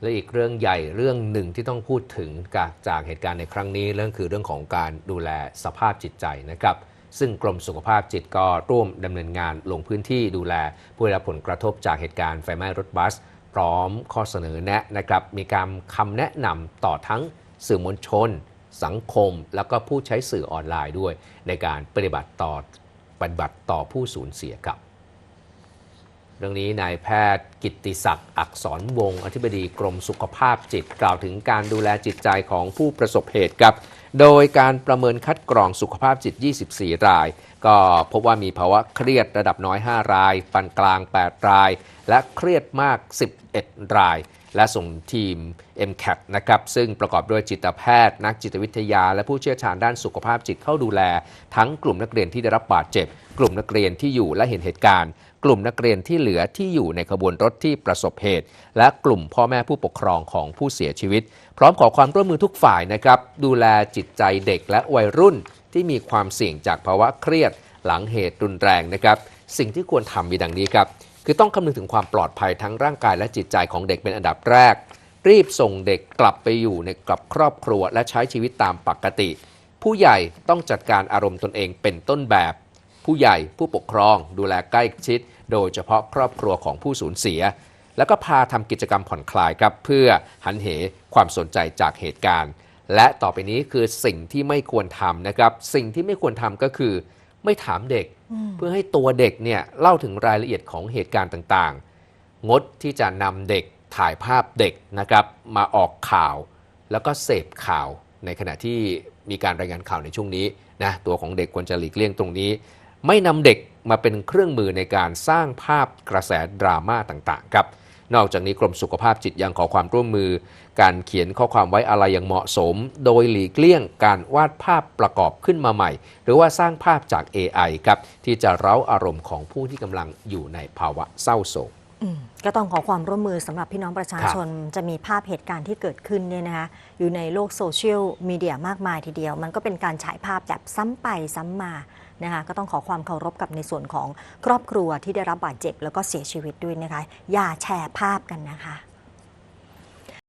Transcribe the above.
และอีกเรื่องใหญ่เรื่องหนึ่งที่ต้องพูดถึงจากจากเหตุการณ์ในครั้งนี้เรื่องคือเรื่องของการดูแลสภาพจิตใจนะครับ ซึ่งกรมสุขภาพจิตก็ร่วมดำเนินงานลงพื้นที่ดูแล ผู้ได้รับผลกระทบจากเหตุการณ์ไฟไหม้รถบัส พร้อมข้อเสนอแนะนะครับ มีการคำแนะนำต่อทั้งสื่อมวลชน สังคม แล้วก็ผู้ใช้สื่อออนไลน์ด้วย ในการปฏิบัติต่อปฏิบัติต่อผู้สูญเสียครับ เรื่องนี้นายแพทย์กิติศักดิ์อักษรวงศ์อธิบดีกรมสุขภาพจิตกล่าวถึงการดูแลจิตใจของผู้ประสบเหตุครับ โดยการประเมินคัดกรองสุขภาพจิต 24 ราย ก็พบว่ามีภาวะเครียดระดับน้อย 5 ราย ปานกลาง 8 ราย และเครียดมาก 11 ราย และส่งทีม MCAT นะครับซึ่งประกอบด้วยจิตแพทย์ นักจิตวิทยา และผู้เชี่ยวชาญด้านสุขภาพจิตเข้าดูแล ทั้งกลุ่มนักเรียนที่ได้รับบาดเจ็บ กลุ่มนักเรียนที่อยู่และเห็นเหตุการณ์ กลุ่มนักเรียนที่เหลือที่อยู่ในขบวนรถที่ประสบเหตุ และกลุ่มพ่อแม่ผู้ปกครองของผู้เสียชีวิต พร้อมขอความร่วมมือทุกฝ่ายนะครับดูแลจิตใจเด็กและวัยรุ่นที่มีความเสี่ยงจากภาวะเครียดหลังเหตุรุนแรงนะครับสิ่งที่ควรทำมีดังนี้ครับ คือต้องคำนึงถึงความปลอดภัยทั้งร่างกายและจิตใจของเด็กเป็นอันดับแรก รีบส่งเด็กกลับไปอยู่ในกับครอบครัวและใช้ชีวิตตามปกติ ผู้ใหญ่ต้องจัดการอารมณ์ตนเองเป็นต้นแบบ ผู้ใหญ่ผู้ปกครองดูแลใกล้ชิด โดยเฉพาะครอบครัวของผู้สูญเสีย แล้วก็พาทำกิจกรรมผ่อนคลายครับ เพื่อหันเหความสนใจจากเหตุการณ์ และต่อไปนี้คือสิ่งที่ไม่ควรทำนะครับ สิ่งที่ไม่ควรทำก็คือ ไม่ถามเด็ก เพื่อให้ตัวเด็กเนี่ยเล่าถึงรายละเอียดของเหตุการณ์ต่างๆ งดที่จะนำเด็กถ่ายภาพเด็กนะครับมาออกข่าว แล้วก็เสพข่าวในขณะที่มีการรายงานข่าวในช่วงนี้นะตัวของเด็กควรจะหลีกเลี่ยงตรงนี้ ไม่นำเด็กมาเป็นเครื่องมือในการสร้างภาพกระแสดราม่าต่างๆครับ นอกจากนี้กรมสุขภาพจิตยังขอความร่วมมือ การเขียนข้อความไว้อะไรอย่างเหมาะสม โดยหลีกเลี่ยงการวาดภาพประกอบขึ้นมาใหม่ หรือว่าสร้างภาพจาก AI ครับที่จะเร้าอารมณ์ของผู้ที่กำลังอยู่ในภาวะเศร้าโศก ก็ต้องขอความร่วมมือสำหรับพี่น้องประชาชน จะมีภาพเหตุการณ์ที่เกิดขึ้นเนี่ยนะคะอยู่ในโลกโซเชียลมีเดียมากมายทีเดียว มันก็เป็นการฉายภาพแบบซ้ำไปซ้ำมานะคะก็ต้องขอความเคารพกับในส่วนของครอบครัวที่ได้รับบาดเจ็บแล้วก็เสียชีวิตด้วยนะคะอย่าแชร์ภาพกันนะคะ